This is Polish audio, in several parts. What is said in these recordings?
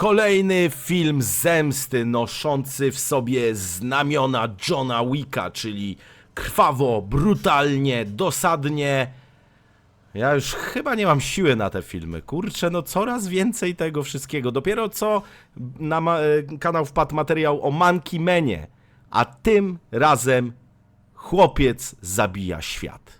Kolejny film zemsty noszący w sobie znamiona Johna Wicka, czyli krwawo, brutalnie, dosadnie. Ja już chyba nie mam siły na te filmy. Kurczę, no coraz więcej tego wszystkiego. Dopiero co na e, kanał wpadł materiał o Monkey Manie, a tym razem chłopiec zabija świat.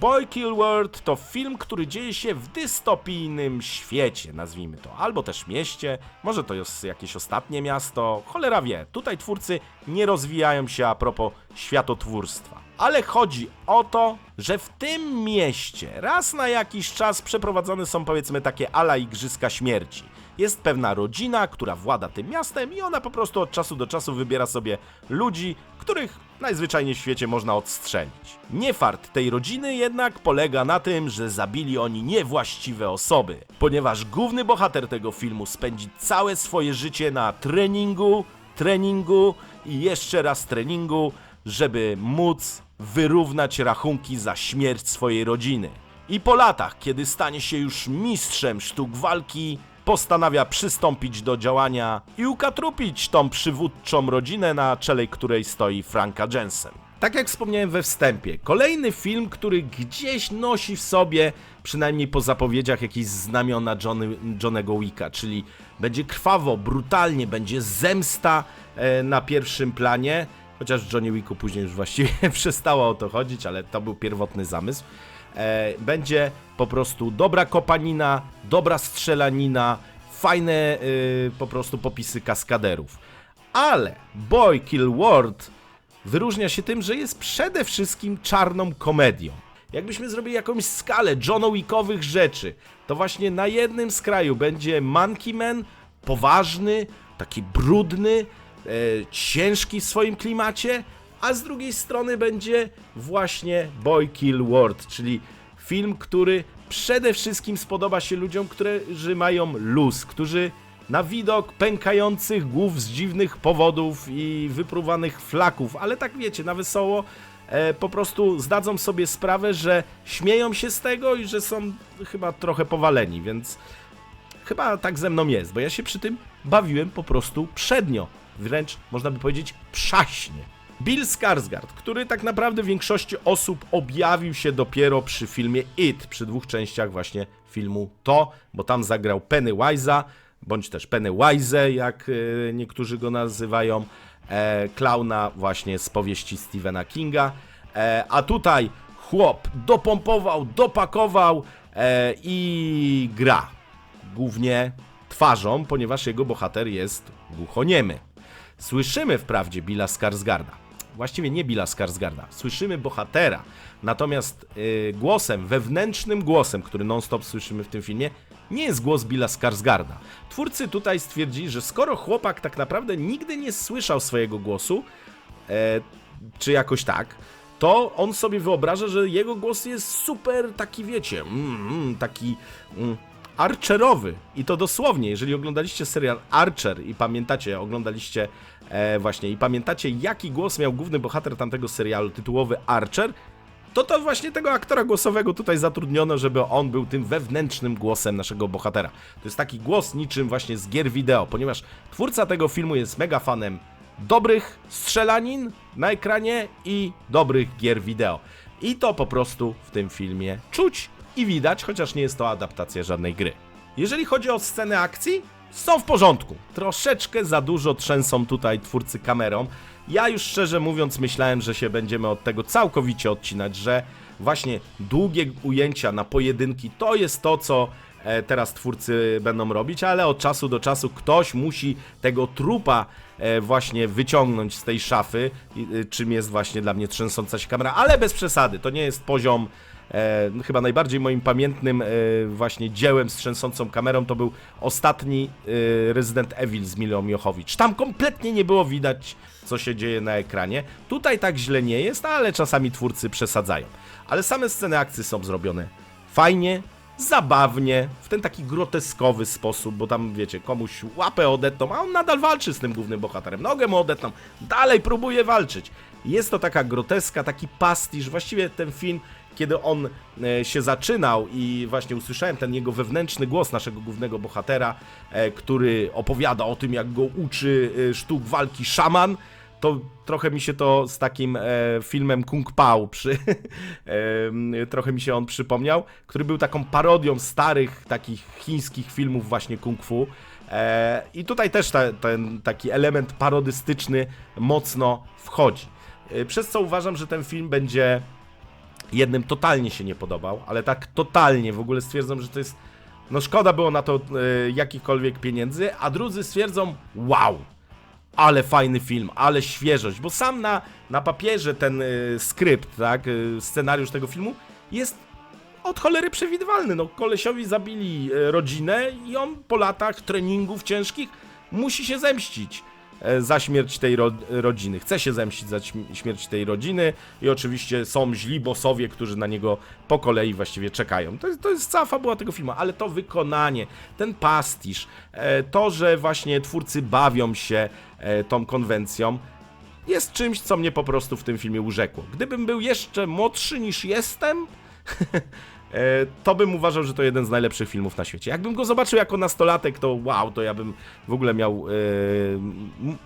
Boy Kill World to film, który dzieje się w dystopijnym świecie, nazwijmy to, albo też mieście, może to jest jakieś ostatnie miasto, cholera wie. Tutaj twórcy nie rozwijają się a propos światotwórstwa. Ale chodzi o to, że w tym mieście raz na jakiś czas przeprowadzone są powiedzmy takie ala Igrzyska Śmierci. Jest pewna rodzina, która włada tym miastem i ona po prostu od czasu do czasu wybiera sobie ludzi, których najzwyczajniej w świecie można odstrzelić. Niefart tej rodziny jednak polega na tym, że zabili oni niewłaściwe osoby, ponieważ główny bohater tego filmu spędzi całe swoje życie na treningu, treningu i jeszcze raz treningu, żeby móc wyrównać rachunki za śmierć swojej rodziny. I po latach, kiedy stanie się już mistrzem sztuk walki, postanawia przystąpić do działania i ukatrupić tą przywódczą rodzinę, na czele której stoi Franka Jensen. Tak jak wspomniałem we wstępie, kolejny film, który gdzieś nosi w sobie, przynajmniej po zapowiedziach, jakieś znamiona Johnny, Johnego Wicka, czyli będzie krwawo, brutalnie, będzie zemsta e, na pierwszym planie, chociaż Johnny Wicku później już właściwie przestało o to chodzić, ale to był pierwotny zamysł będzie po prostu dobra kopanina, dobra strzelanina, fajne y, po prostu popisy kaskaderów. Ale Boy Kill World wyróżnia się tym, że jest przede wszystkim czarną komedią. Jakbyśmy zrobili jakąś skalę John Wickowych rzeczy, to właśnie na jednym z kraju będzie Monkey Man, poważny, taki brudny, e, ciężki w swoim klimacie, a z drugiej strony będzie właśnie Boy Kill World, czyli film, który przede wszystkim spodoba się ludziom, którzy mają luz, którzy na widok pękających głów z dziwnych powodów i wypruwanych flaków, ale tak wiecie, na wesoło, e, po prostu zdadzą sobie sprawę, że śmieją się z tego i że są chyba trochę powaleni, więc chyba tak ze mną jest, bo ja się przy tym bawiłem po prostu przednio, wręcz można by powiedzieć przaśnie. Bill Skarsgård, który tak naprawdę większości osób objawił się dopiero przy filmie It, przy dwóch częściach właśnie filmu To, bo tam zagrał Pennywise'a, bądź też Pennywise, jak e, niektórzy go nazywają, e, klauna właśnie z powieści Stephena Kinga, e, a tutaj chłop dopompował, dopakował e, i gra głównie twarzą, ponieważ jego bohater jest głuchoniemy. Słyszymy wprawdzie Billa Skarsgarda. Właściwie nie Billa Skarsgarda. Słyszymy bohatera. Natomiast y, głosem, wewnętrznym głosem, który non-stop słyszymy w tym filmie, nie jest głos Billa Skarsgarda. Twórcy tutaj stwierdzili, że skoro chłopak tak naprawdę nigdy nie słyszał swojego głosu, e, czy jakoś tak, to on sobie wyobraża, że jego głos jest super taki, wiecie, mm, mm, taki mm, archerowy. I to dosłownie, jeżeli oglądaliście serial Archer i pamiętacie, oglądaliście e, właśnie i pamiętacie, jaki głos miał główny bohater tamtego serialu, tytułowy Archer, to to właśnie tego aktora głosowego tutaj zatrudniono, żeby on był tym wewnętrznym głosem naszego bohatera. To jest taki głos niczym właśnie z gier wideo, ponieważ twórca tego filmu jest mega fanem dobrych strzelanin na ekranie i dobrych gier wideo. I to po prostu w tym filmie czuć i widać, chociaż nie jest to adaptacja żadnej gry. Jeżeli chodzi o sceny akcji, są w porządku. Troszeczkę za dużo trzęsą tutaj twórcy kamerą. Ja już szczerze mówiąc myślałem, że się będziemy od tego całkowicie odcinać, że właśnie długie ujęcia na pojedynki to jest to, co e, teraz twórcy będą robić, ale od czasu do czasu ktoś musi tego trupa e, właśnie wyciągnąć z tej szafy, e, czym jest właśnie dla mnie trzęsąca się kamera, ale bez przesady, to nie jest poziom e, chyba najbardziej moim pamiętnym e, właśnie dziełem z trzęsącą kamerą to był ostatni e, Resident Evil z Milią Miochowicz. Tam kompletnie nie było widać, co się dzieje na ekranie. Tutaj tak źle nie jest, ale czasami twórcy przesadzają. Ale same sceny akcji są zrobione fajnie, zabawnie, w ten taki groteskowy sposób, bo tam, wiecie, komuś łapę odetną, a on nadal walczy z tym głównym bohaterem, nogę mu odetną, dalej próbuje walczyć. Jest to taka groteska, taki pastisz, właściwie ten film, kiedy on e, się zaczynał i właśnie usłyszałem ten jego wewnętrzny głos naszego głównego bohatera, e, który opowiada o tym, jak go uczy e, sztuk walki szaman, to trochę mi się to z takim e, filmem Kung Pao przy, e, trochę mi się on przypomniał, który był taką parodią starych takich chińskich filmów właśnie kung fu. E, I tutaj też ta, ten taki element parodystyczny mocno wchodzi. E, przez co uważam, że ten film będzie jednym totalnie się nie podobał, ale tak totalnie w ogóle stwierdzam, że to jest no szkoda było na to e, jakichkolwiek pieniędzy, a drudzy stwierdzą wow, ale fajny film, ale świeżość, bo sam na, na papierze ten y, skrypt, tak, y, scenariusz tego filmu jest od cholery przewidywalny. No, kolesiowi zabili y, rodzinę i on po latach treningów ciężkich musi się zemścić za śmierć tej ro rodziny. Chce się zemścić za śm- śmierć tej rodziny i oczywiście są źli bossowie, którzy na niego po kolei właściwie czekają. To jest, to jest cała fabuła tego filmu, ale to wykonanie, ten pastisz, e, to, że właśnie twórcy bawią się e, tą konwencją, jest czymś, co mnie po prostu w tym filmie urzekło. Gdybym był jeszcze młodszy niż jestem, e, to bym uważał, że to jeden z najlepszych filmów na świecie. Jakbym go zobaczył jako nastolatek, to wow, to ja bym w ogóle miał e,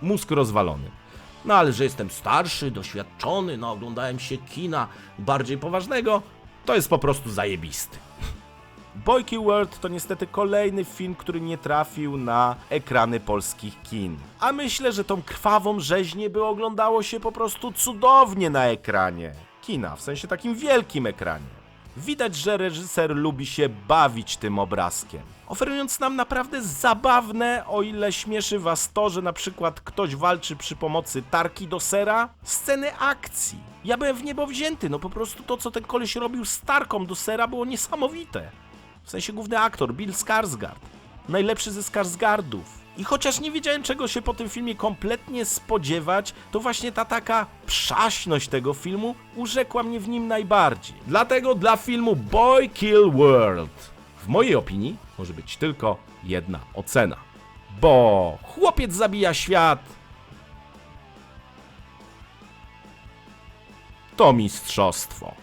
mózg rozwalony. No ale że jestem starszy, doświadczony, no oglądałem się kina bardziej poważnego, to jest po prostu zajebisty. Boyki World to niestety kolejny film, który nie trafił na ekrany polskich kin. A myślę, że tą krwawą rzeźnię by oglądało się po prostu cudownie na ekranie. Kina, w sensie takim wielkim ekranie. Widać, że reżyser lubi się bawić tym obrazkiem, oferując nam naprawdę zabawne, o ile śmieszy was to, że na przykład ktoś walczy przy pomocy tarki do sera, sceny akcji. Ja byłem w niebo wzięty, no po prostu to, co ten koleś robił z tarką do sera było niesamowite. W sensie główny aktor, Bill Skarsgård. Najlepszy ze Skarsgardów. I chociaż nie wiedziałem czego się po tym filmie kompletnie spodziewać, to właśnie ta taka przaśność tego filmu urzekła mnie w nim najbardziej. Dlatego dla filmu Boy Kill World w mojej opinii może być tylko jedna ocena. Bo chłopiec zabija świat. To mistrzostwo.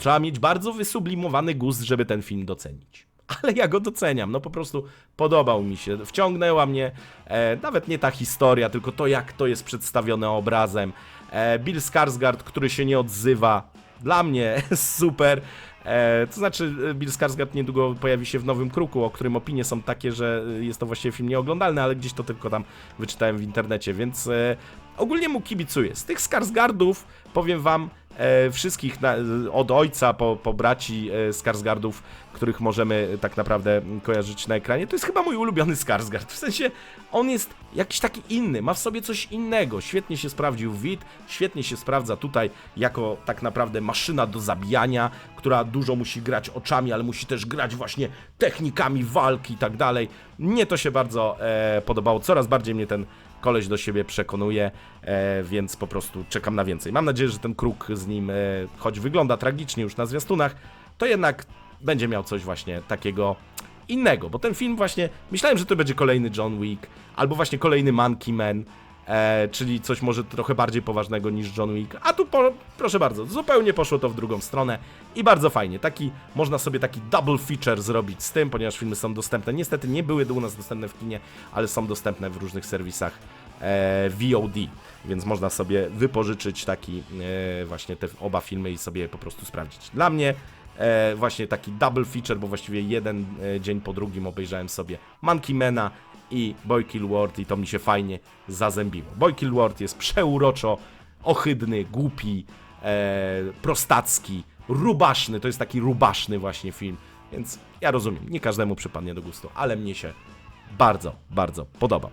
Trzeba mieć bardzo wysublimowany gust, żeby ten film docenić. Ale ja go doceniam, no po prostu podobał mi się, wciągnęła mnie e, nawet nie ta historia, tylko to jak to jest przedstawione obrazem. E, Bill Skarsgård, który się nie odzywa, dla mnie super. E, to znaczy, e, Bill Skarsgård niedługo pojawi się w Nowym Kruku, o którym opinie są takie, że e, jest to właściwie film nieoglądalny, ale gdzieś to tylko tam wyczytałem w internecie, więc e, ogólnie mu kibicuję. Z tych Skarsgardów powiem wam, wszystkich na, od ojca po, po braci e, Skarsgardów, których możemy tak naprawdę kojarzyć na ekranie, to jest chyba mój ulubiony Skarsgard. W sensie on jest jakiś taki inny, ma w sobie coś innego. Świetnie się sprawdził Wit, świetnie się sprawdza tutaj jako tak naprawdę maszyna do zabijania, która dużo musi grać oczami, ale musi też grać właśnie technikami walki i tak dalej. Mnie to się bardzo e, podobało. Coraz bardziej mnie ten koleś do siebie przekonuje, e, więc po prostu czekam na więcej. Mam nadzieję, że ten kruk z nim, e, choć wygląda tragicznie już na zwiastunach, to jednak będzie miał coś właśnie takiego innego, bo ten film właśnie, myślałem, że to będzie kolejny John Wick, albo właśnie kolejny Monkey Man, e, czyli coś może trochę bardziej poważnego niż John Wick, a tu po, proszę bardzo, zupełnie poszło to w drugą stronę i bardzo fajnie, taki, można sobie taki double feature zrobić z tym, ponieważ filmy są dostępne, niestety nie były u nas dostępne w kinie, ale są dostępne w różnych serwisach e, VOD, więc można sobie wypożyczyć taki e, właśnie te oba filmy i sobie po prostu sprawdzić. Dla mnie e, właśnie taki double feature, bo właściwie jeden e, dzień po drugim obejrzałem sobie Monkey Mana i Boy Kill i to mi się fajnie zazębiło. Boy Kill jest przeuroczo ohydny, głupi, e, prostacki, rubaszny, to jest taki rubaszny właśnie film, więc ja rozumiem, nie każdemu przypadnie do gustu, ale mnie się bardzo, bardzo podobał.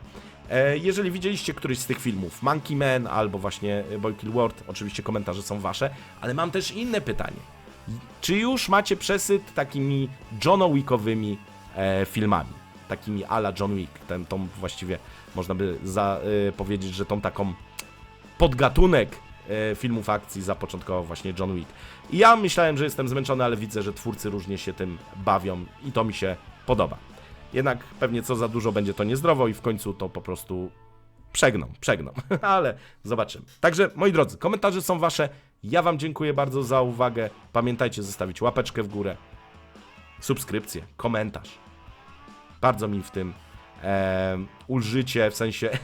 E, Jeżeli widzieliście któryś z tych filmów, Monkey Man albo właśnie Boy Kill oczywiście komentarze są wasze, ale mam też inne pytanie. Czy już macie przesyt takimi John Wickowymi e, filmami? Takimi ala John Wick, ten, tą właściwie można by za, e, powiedzieć, że tą taką podgatunek e, filmów akcji zapoczątkował właśnie John Wick. I ja myślałem, że jestem zmęczony, ale widzę, że twórcy różnie się tym bawią i to mi się podoba. Jednak pewnie co za dużo będzie to niezdrowo i w końcu to po prostu przegną, przegną, ale zobaczymy. Także moi drodzy, komentarze są wasze. Ja wam dziękuję bardzo za uwagę. Pamiętajcie zostawić łapeczkę w górę, subskrypcję, komentarz. Bardzo mi w tym e, ulżycie, w sensie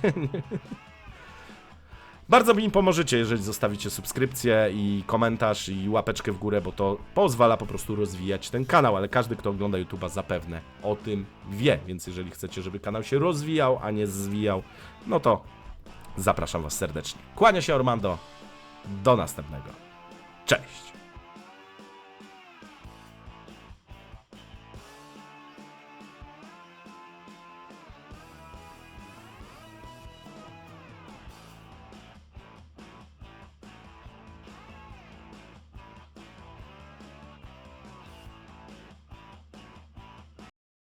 bardzo mi pomożecie, jeżeli zostawicie subskrypcję i komentarz i łapeczkę w górę, bo to pozwala po prostu rozwijać ten kanał, ale każdy, kto ogląda YouTube'a zapewne o tym wie, więc jeżeli chcecie, żeby kanał się rozwijał, a nie zwijał, no to zapraszam Was serdecznie. Kłania się Ormando, do następnego. Cześć!